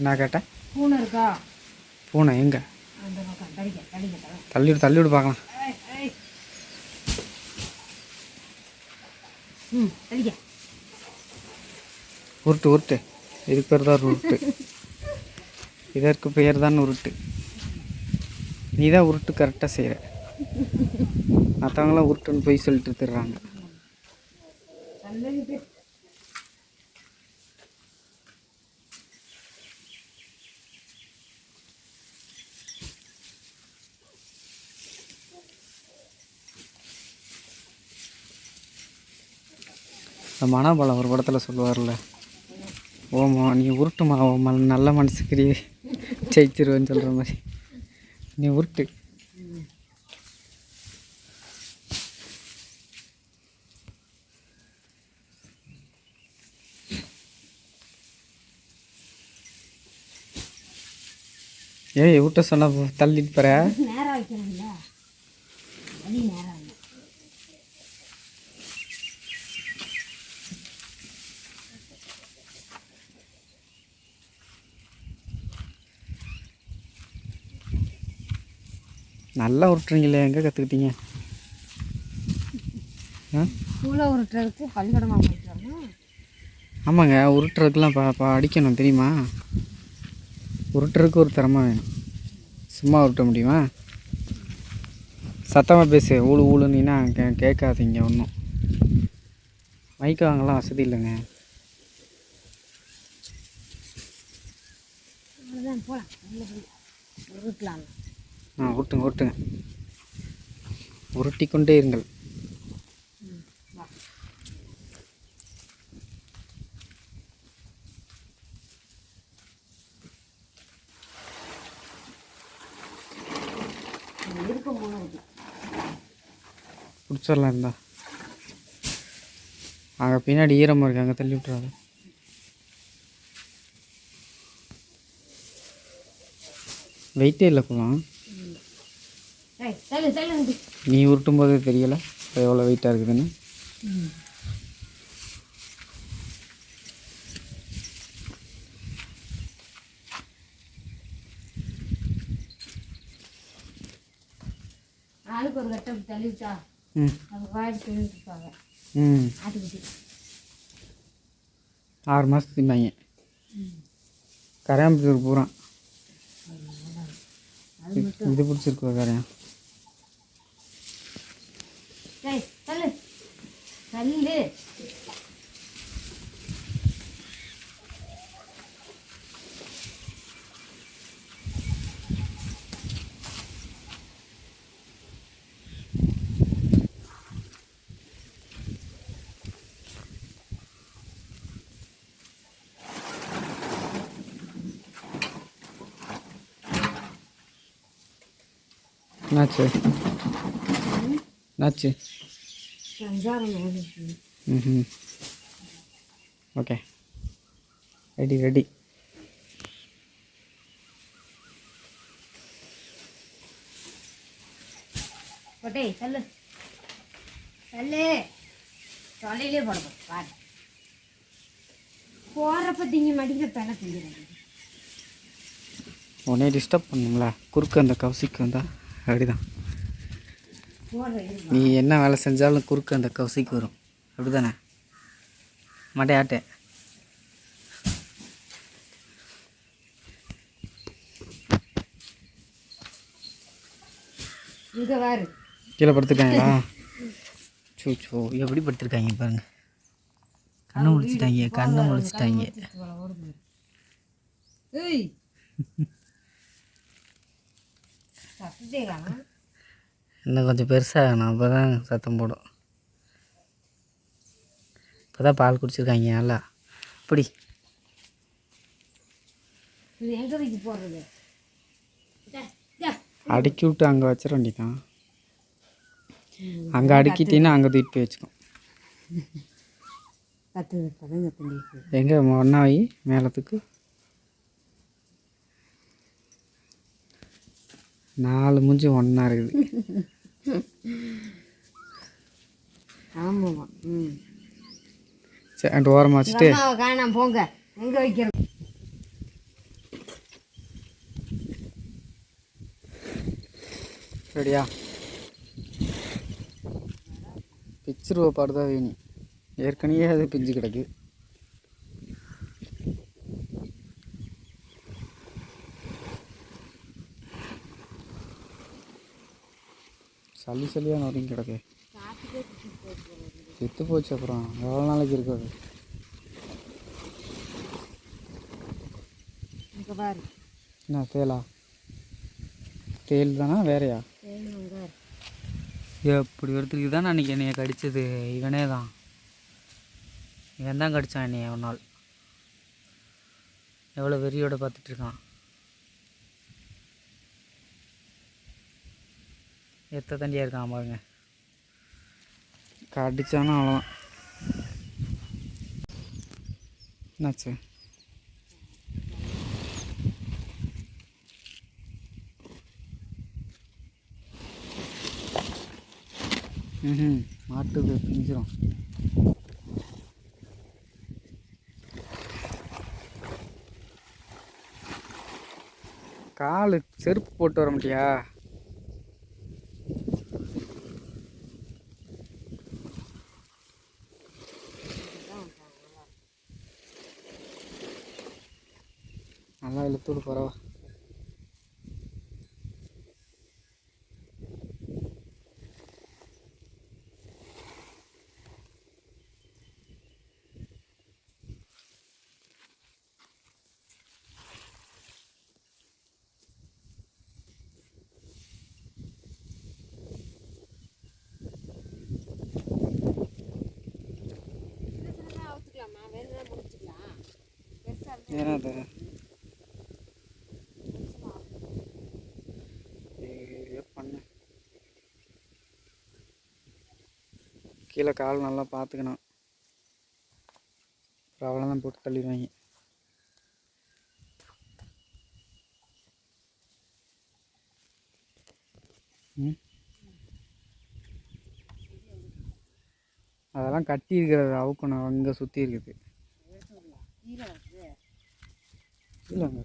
என்ன கேட்டேன். பூனை இருக்கா? பூனை எங்கே. தள்ளிவிடு தள்ளிவிடு பார்க்கலாம். உருட்டு உருட்டு. இதுக்கு பேர் தான் உருட்டு. இதற்கு பெயர் தான் உருட்டு. நீ தான் உருட்டு கரெக்டாக செய்கிற மற்றவங்களாம் உருட்டுன்னு போய் சொல்லிட்டு தர்றாங்க. இந்த மனோபலம் ஒரு படத்தில் சொல்லுவார்ல ஓமா நீ உருட்டுமா? ஓ ம நல்ல மனசுக்கு ஜெயிச்சிருவேன்னு சொல்கிற மாதிரி. நீ உருட்டு. ஏய் விட்ட சொன்ன தள்ளிட்டு போற. நேரம் நல்லா உருட்டுறீங்களே எங்கே கற்றுக்கிட்டீங்க ஆ? பூனை உருட்டுறதுக்கு பள்ளிக்கூடமாக போயிட்டு வரணும் ஆமாங்க உருட்டுறதுக்கெலாம் பா பா அடிக்கணும் தெரியுமா? உருட்டுறதுக்கு ஒரு திறமை வேணும். சும்மா உருட்ட முடியுமா? சத்தமாக பேசு ஊழு ஊழுனீன்னா கே கேட்காதீங்க ஒன்றும் மைக்கு வாங்கலாம் வசதி இல்லைங்க. போகலாம் ஆ உருட்டுங்க உருட்டுங்க உருட்டி கொண்டே இருங்கள். பிடிச்சிடலாம் இருந்தா அங்கே பின்னாடி ஈரமாக இருக்குது அங்கே தள்ளி விட்டுறாது. வெயிட்டே இல்லை போலாம் நீ உருட்டும் போதே தெரியல எவ்வளோ வெயிட்டாக இருக்குதுன்னு. ஆளுக்கு ஒரு ஆறு மாதத்துக்கு திம்பாங்க கரையாம்புத்தூர் பூரா. இது பிடிச்சிருக்கு கரையான் ஏய் தள்ளு தள்ளு என்னாச்சு என்னாச்சு சஞ்சாரம் ஆகுது. ம் ஓகே ரெடி ரெடி போட்டே தள்ளு. தள்ளு. தொலையிலே போட போடு, பாரு. போகிறப்ப திங்க மடிக்கிற பெண்ணை திங்கிறது உடனே டிஸ்டர்ப் பண்ணுங்களா? குறுக்கு அந்த கவுசிக்கு வந்தா அப்படிதான். நீ என்ன வேலை செஞ்சாலும் குறுக்கு அந்த கவுசிக்கு வரும். அப்படிதானே? மாட்டையாட்டே இங்க பாரு கீழே படுத்துருக்காங்களா? சோ சோ எப்படி படுத்துருக்காங்க பாருங்க. கண்ணை முடிச்சிட்டாங்க கண்ணை முடிச்சிட்டாங்க ஏய். இன்னும் கொஞ்சம் பெருசாகணும் அப்போ தான் சத்தம் போடும். இப்போ தான் பால் குடிச்சிருக்காங்க நல்லா. அப்படி. அடுக்கி விட்டு அங்கே வச்சிட வேண்டியதான் அங்கே அடுக்கிட்டீங்கன்னா அங்கே தூக்கிட்டு போய் வச்சுக்கோ எங்கே ஒன்றா வை மேலத்துக்கு? நாலு மூஞ்சி ஒன்றா இருக்குது. ஆமாம்மா. ம். சரி ஓரமாக வச்சுட்டு. காணாம் போங்க. எங்கே வைக்கிறோம்? ரெடியா? பிச்சுருவ பாடுதான் வேணும். ஏற்கனவே அது பிஞ்சு கிடக்கு. சளியாக நொறுங்கி கிடக்கு. செத்து போச்சு அப்புறம். எவ்வளோ நாளைக்கு இருக்காது என்ன தேலா? தேல் தானா வேறையா எப்படி ஒருத்தருக்கு தான் அன்றைக்கி என்னைய கடிச்சது. இவனே தான். இவன் தான் கடிச்சான் என்னைய ஒரு நாள். எவ்வளோ வெறியோட பார்த்துட்டு எத்த தண்டியாக இருக்கான் பாருங்க. கடிச்சானா அவ்வளோதான் என்னாச்சு? ம் மாட்டுக்கு பிஞ்சிரும். காலு செருப்பு போட்டு வர முடியா நல்லா இழுத்துடு பரவா. பெருசாக ஏன்னா கீழே கால் நல்லா பார்த்துக்கணும். அப்புறம் அவ்வளோதான் போட்டு தள்ளிடுவாங்க. அதெல்லாம் கட்டி இருக்கிறது அவுக்கணும். அங்கே சுற்றி இருக்குது. கீரை இல்லைங்க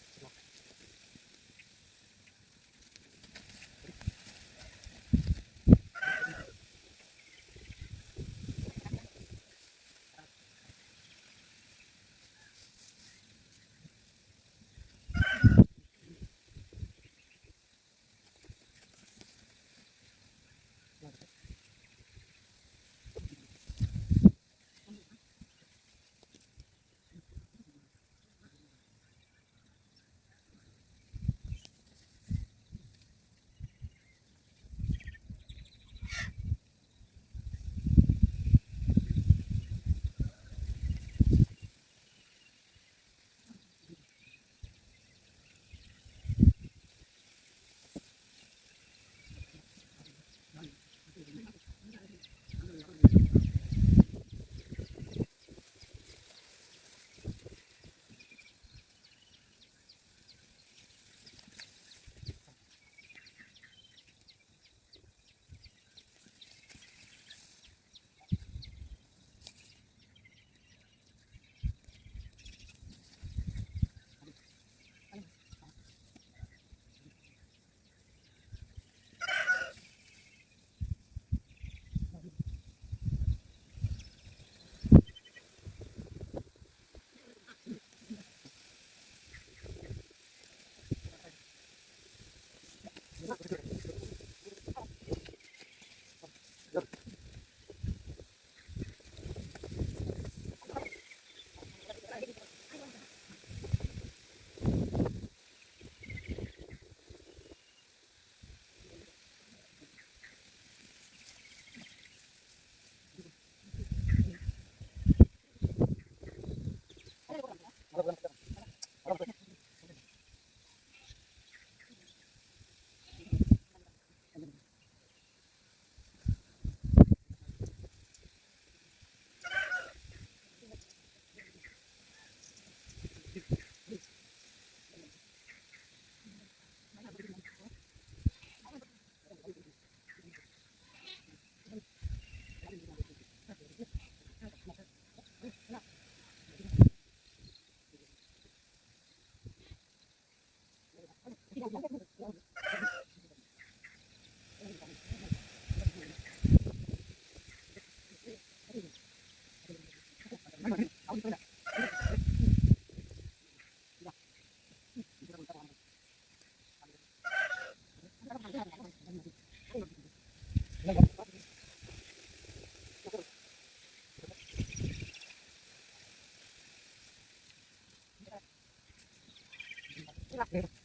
Okay. Yeah.